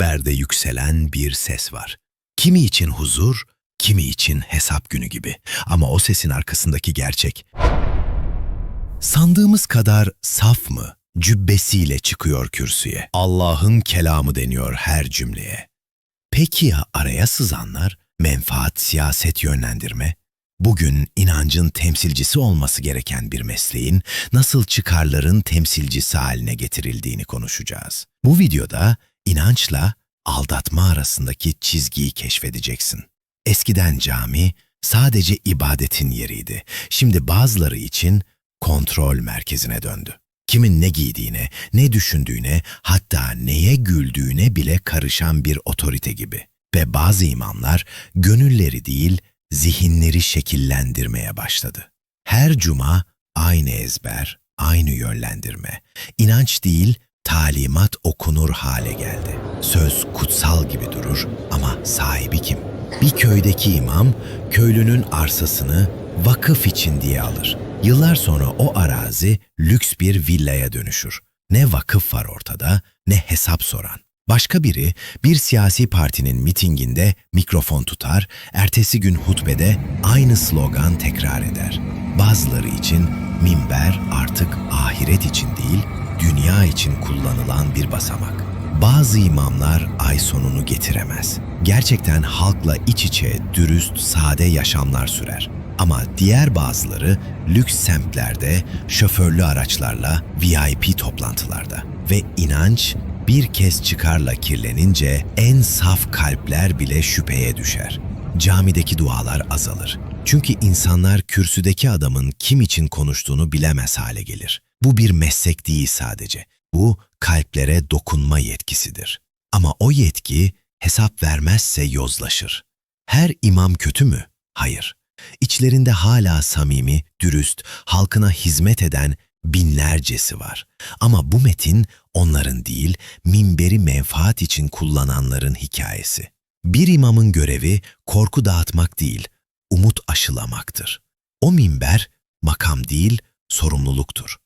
Minberde yükselen bir ses var. Kimi için huzur, kimi için hesap günü gibi. Ama o sesin arkasındaki gerçek. Sandığımız kadar saf mı? Cübbesiyle çıkıyor kürsüye. Allah'ın kelamı deniyor her cümleye. Peki ya araya sızanlar? Menfaat, siyaset yönlendirme? Bugün inancın temsilcisi olması gereken bir mesleğin nasıl çıkarların temsilcisi haline getirildiğini konuşacağız. Bu videoda inançla aldatma arasındaki çizgiyi keşfedeceksin. Eskiden cami sadece ibadetin yeriydi. Şimdi bazıları için kontrol merkezine döndü. Kimin ne giydiğine, ne düşündüğüne, hatta neye güldüğüne bile karışan bir otorite gibi. Ve bazı imamlar gönülleri değil, zihinleri şekillendirmeye başladı. Her cuma aynı ezber, aynı yönlendirme. İnanç değil, talimat okunur hale geldi. Söz kutsal gibi durur ama sahibi kim? Bir köydeki imam köylünün arsasını vakıf için diye alır. Yıllar sonra o arazi lüks bir villaya dönüşür. Ne vakıf var ortada ne hesap soran. Başka biri bir siyasi partinin mitinginde mikrofon tutar, ertesi gün hutbede aynı slogan tekrar eder. Bazıları için minber artık ahiret için değil, dünya için kullanılan bir basamak. Bazı imamlar ay sonunu getiremez. Gerçekten halkla iç içe, dürüst, sade yaşamlar sürer. Ama diğer bazıları lüks semtlerde, şoförlü araçlarla, VIP toplantılarda ve inanç bir kez çıkarla kirlenince en saf kalpler bile şüpheye düşer. Camideki dualar azalır. Çünkü insanlar kürsüdeki adamın kim için konuştuğunu bilemez hale gelir. Bu bir meslek değil sadece. Bu kalplere dokunma yetkisidir. Ama o yetki hesap vermezse yozlaşır. Her imam kötü mü? Hayır. İçlerinde hala samimi, dürüst, halkına hizmet eden binlercesi var. Ama bu metin onların değil, minberi menfaat için kullananların hikayesi. Bir imamın görevi korku dağıtmak değil, umut aşılamaktır. O minber makam değil, sorumluluktur.